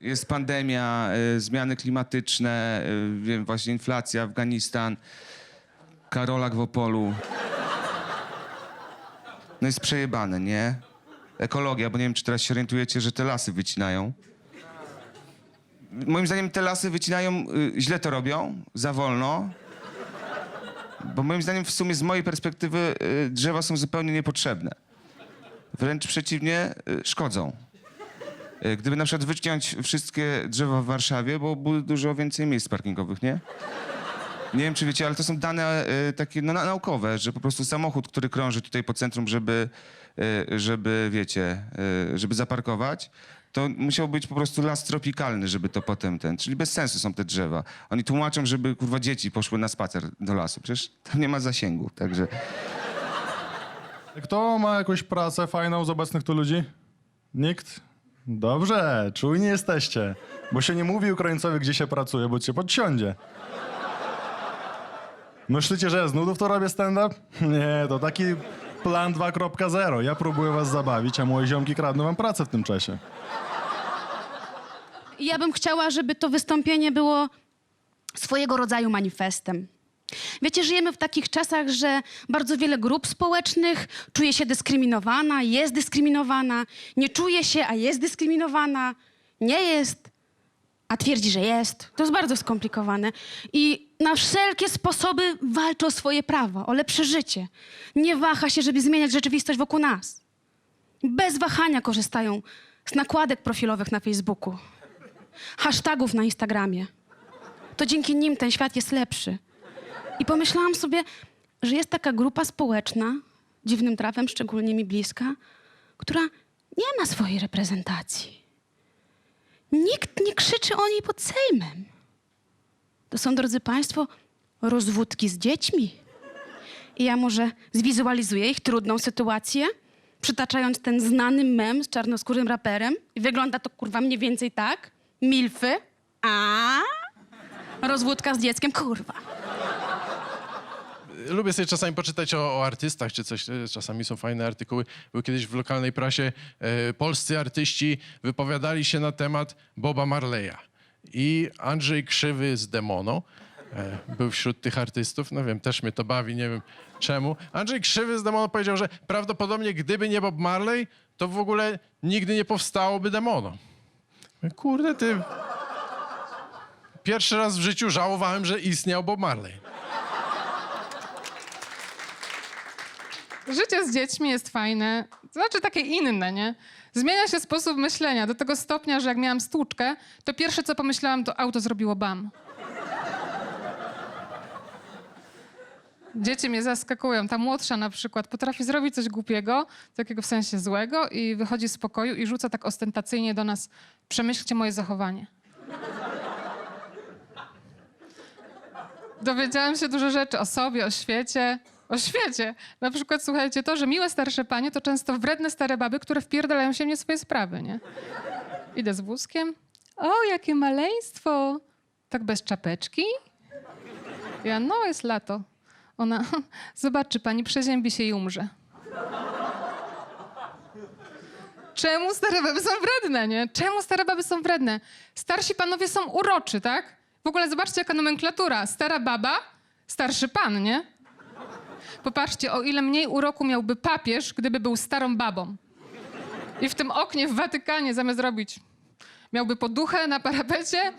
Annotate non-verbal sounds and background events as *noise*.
jest pandemia, y, zmiany klimatyczne, y, wiem, właśnie inflacja, Afganistan, Karolak w Opolu. No jest przejebane, nie? Ekologia, bo nie wiem, czy teraz się orientujecie, że te lasy wycinają. Moim zdaniem te lasy wycinają, y, źle to robią, za wolno. Bo moim zdaniem w sumie z mojej perspektywy drzewa są zupełnie niepotrzebne. Wręcz przeciwnie, szkodzą. Y, Gdyby na przykład wyciąć wszystkie drzewa w Warszawie, bo byłoby dużo więcej miejsc parkingowych, nie? Nie wiem, czy wiecie, ale to są dane y, takie no, na- naukowe, że po prostu samochód, który krąży tutaj po centrum, żeby, y, żeby wiecie, żeby zaparkować, to musiał być po prostu las tropikalny, żeby to potem ten, czyli bez sensu są te drzewa. Oni tłumaczą, żeby kurwa dzieci poszły na spacer do lasu. Przecież tam nie ma zasięgu, także... Kto ma jakąś pracę fajną z obecnych tu ludzi? Nikt? Dobrze, czujni jesteście. Bo się nie mówi Ukraińcowi, gdzie się pracuje, bo cię podsiądzie. Myślicie, że ja z nudów to robię stand-up? Nie, to taki plan 2.0. Ja próbuję was zabawić, a moje ziomki kradną wam pracę w tym czasie. Ja bym chciała, żeby to wystąpienie było swojego rodzaju manifestem. Wiecie, żyjemy w takich czasach, że bardzo wiele grup społecznych czuje się dyskryminowana, jest dyskryminowana, nie czuje się, a jest dyskryminowana, nie jest, a twierdzi, że jest. To jest bardzo skomplikowane. I na wszelkie sposoby walczy o swoje prawa, o lepsze życie. Nie waha się, żeby zmieniać rzeczywistość wokół nas. Bez wahania korzystają z nakładek profilowych na Facebooku, hashtagów na Instagramie. To dzięki nim ten świat jest lepszy. I pomyślałam sobie, że jest taka grupa społeczna, dziwnym trafem, szczególnie mi bliska, która nie ma swojej reprezentacji. Nikt nie krzyczy o niej pod Sejmem. To są, drodzy Państwo, rozwódki z dziećmi. I ja może zwizualizuję ich trudną sytuację, przytaczając ten znany mem z czarnoskórym raperem. I wygląda to kurwa mniej więcej tak. Milfy, a rozwódka z dzieckiem, kurwa. Lubię sobie czasami poczytać o, o artystach czy coś. e, Czasami są fajne artykuły. Był kiedyś w lokalnej prasie e, polscy artyści wypowiadali się na temat Boba Marleya. I Andrzej Krzywy z Demono e, był wśród tych artystów. No wiem, też mnie to bawi, nie wiem czemu. Andrzej Krzywy z Demono powiedział, że prawdopodobnie gdyby nie Bob Marley, to w ogóle nigdy nie powstałoby Demono. Kurde, ty... Pierwszy raz w życiu żałowałem, że istniał Bob Marley. Życie z dziećmi jest fajne, to znaczy takie inne, nie? Zmienia się sposób myślenia do tego stopnia, że jak miałam stłuczkę, to pierwsze co pomyślałam, to auto zrobiło bam. Dzieci mnie zaskakują. Ta młodsza na przykład potrafi zrobić coś głupiego, takiego w sensie złego i wychodzi z pokoju i rzuca tak ostentacyjnie do nas przemyślcie moje zachowanie. Dowiedziałam się dużo rzeczy o sobie, o świecie. O świecie. Na przykład, słuchajcie, to, że miłe starsze panie to często wredne stare baby, które wpierdalają się w nie swoje sprawy, nie? Idę z wózkiem. O, jakie maleństwo! Tak bez czapeczki? Ja, no, jest lato. Ona, *laughs* zobaczy pani, przeziębi się i umrze. Czemu stare baby są wredne, nie? Czemu stare baby są wredne? Starsi panowie są uroczy, tak? W ogóle zobaczcie, jaka nomenklatura. Stara baba, starszy pan, nie? Popatrzcie, o ile mniej uroku miałby papież, gdyby był starą babą. I w tym oknie w Watykanie zamiast robić, miałby poduchę na parapecie,